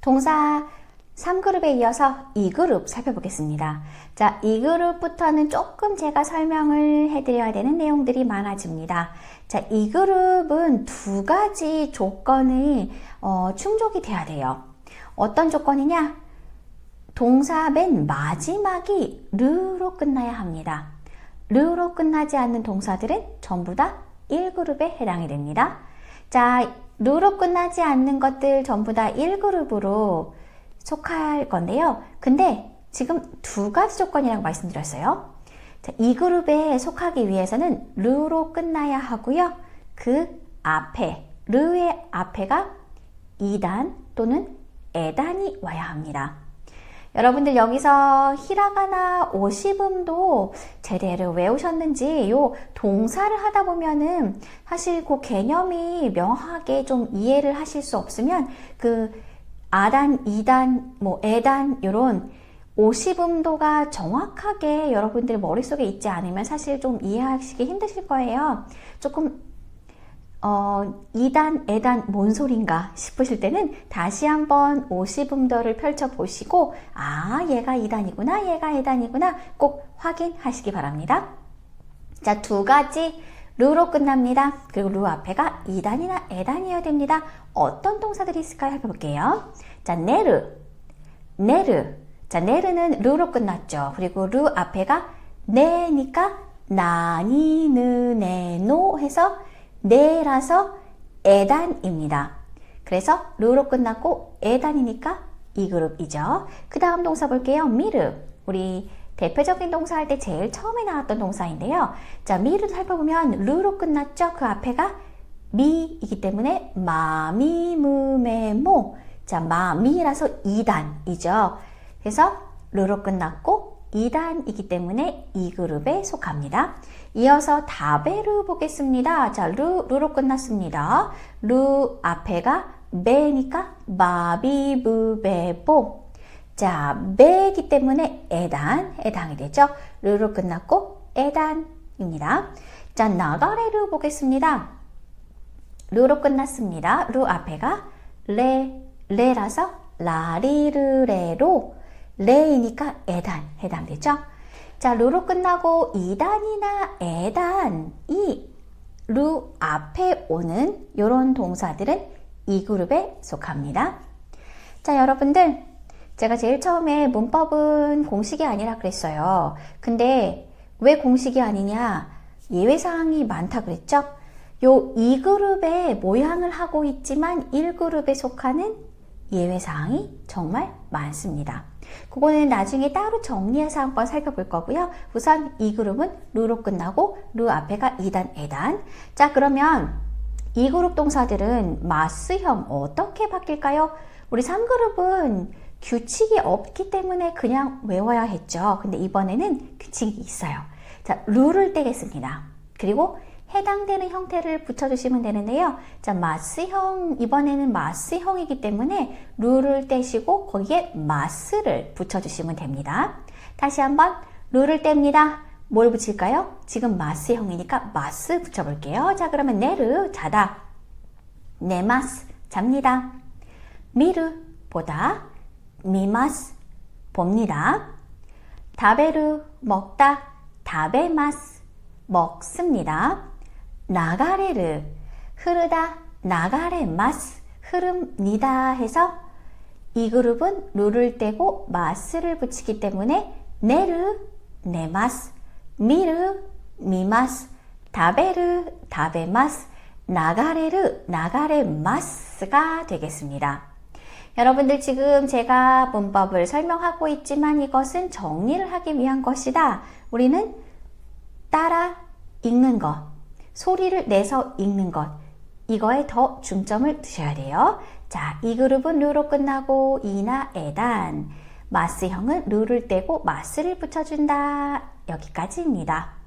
동사 3그룹에 이어서 2그룹 살펴보겠습니다. 자, 2그룹부터는 조금 제가 설명을 해드려야 되는 내용들이 많아집니다. 자, 2그룹은 두 가지 조건이 어, 충족이 돼야 돼요. 어떤 조건이냐? 동사 맨 마지막이 르로 끝나야 합니다. 르로 끝나지 않는 동사들은 전부 다 1그룹에 해당이 됩니다. 자, 르로 끝나지 않는 것들 전부 다 1그룹으로 속할 건데요. 근데 지금 두 가지 조건이라고 말씀드렸어요. 자, 이 그룹에 속하기 위해서는 르로 끝나야 하고요. 그 앞에, 르의 앞에가 2단 또는 에단이 와야 합니다. 여러분들 여기서 히라가나 오시음도 제대로 외우셨는지 요 동사를 하다 보면은 사실 그 개념이 명확하게 좀 이해를 하실 수 없으면 그 아단, 이단, 뭐 에단 요런 오시음도가 정확하게 여러분들 머릿속에 있지 않으면 사실 좀 이해하시기 힘드실 거예요. 조금 어, 2단, 에단 뭔 소린가 싶으실 때는 다시 한번 오시음도를 펼쳐 보시고 아 얘가 2단이구나 얘가 에단이구나 꼭 확인하시기 바랍니다. 자 두 가지 루로 끝납니다. 그리고 루 앞에가 2단이나 에단이어야 됩니다. 어떤 동사들이 있을까요? 해볼게요. 자 네르, 네르. 자 네르는 루로 끝났죠. 그리고 루 앞에가 네니까 나니느 네노 해서 네라서 에단입니다. 그래서 루로 끝났고 에단이니까 이 그룹이죠. 그 다음 동사 볼게요. 미르. 우리 대표적인 동사 할 때 제일 처음에 나왔던 동사인데요. 자, 미를 살펴보면 루로 끝났죠. 그 앞에가 미이기 때문에 마미무메모. 자, 마미라서 2단이죠. 그래서 루로 끝났고 2단이기 때문에 이 그룹에 속합니다. 이어서 다베르 보겠습니다. 자, 루, 루로 끝났습니다. 루 앞에가 베니까 마비브베보. 자, 베기 때문에 에단 해당이 되죠. 루로 끝났고 에단입니다. 자, 나가레르 보겠습니다. 루로 끝났습니다. 루 앞에가 레, 레라서 라리르레로 레이니까 에단 해당되죠. 자, 루로 끝나고 2단이나 에단 이 루 앞에 오는 이런 동사들은 이 그룹에 속합니다. 자, 여러분들 제가 제일 처음에 문법은 공식이 아니라 그랬어요. 근데 왜 공식이 아니냐? 예외사항이 많다 그랬죠? 요 2그룹의 모양을 하고 있지만 1그룹에 속하는 예외사항이 정말 많습니다. 그거는 나중에 따로 정리해서 한번 살펴볼 거고요. 우선 이 그룹은 루로 끝나고 루 앞에가 2단, 에단. 자, 그러면 이 그룹 동사들은 마스형 어떻게 바뀔까요? 우리 3그룹은 규칙이 없기 때문에 그냥 외워야 했죠. 근데 이번에는 규칙이 있어요. 자, 룰을 떼겠습니다. 그리고 해당되는 형태를 붙여주시면 되는데요. 자, 마스형, 이번에는 마스형이기 때문에 룰을 떼시고 거기에 마스를 붙여주시면 됩니다. 다시 한번 룰을 뗍니다. 뭘 붙일까요? 지금 마스형이니까 마스 붙여볼게요. 자, 그러면 네르, 자다. 네마스, 잡니다. 미르, 보다. 미마스, 봅니다. 다베르, 먹다. 다베마스, 먹습니다. 나가레르 흐르다 나가레 마스 흐릅니다 해서 이 그룹은 룰을 떼고 마스를 붙이기 때문에 네르 네마스 미르 미마스 다베르 다베마스 나가레르 나가레마스가 되겠습니다. 여러분들 지금 제가 문법을 설명하고 있지만 이것은 정리를 하기 위한 것이다. 우리는 따라 읽는 것, 소리를 내서 읽는 것 이거에 더 중점을 두셔야 돼요. 자, 이 그룹은 루로 끝나고 이나 에단 마스형은 루를 떼고 마스를 붙여준다. 여기까지입니다.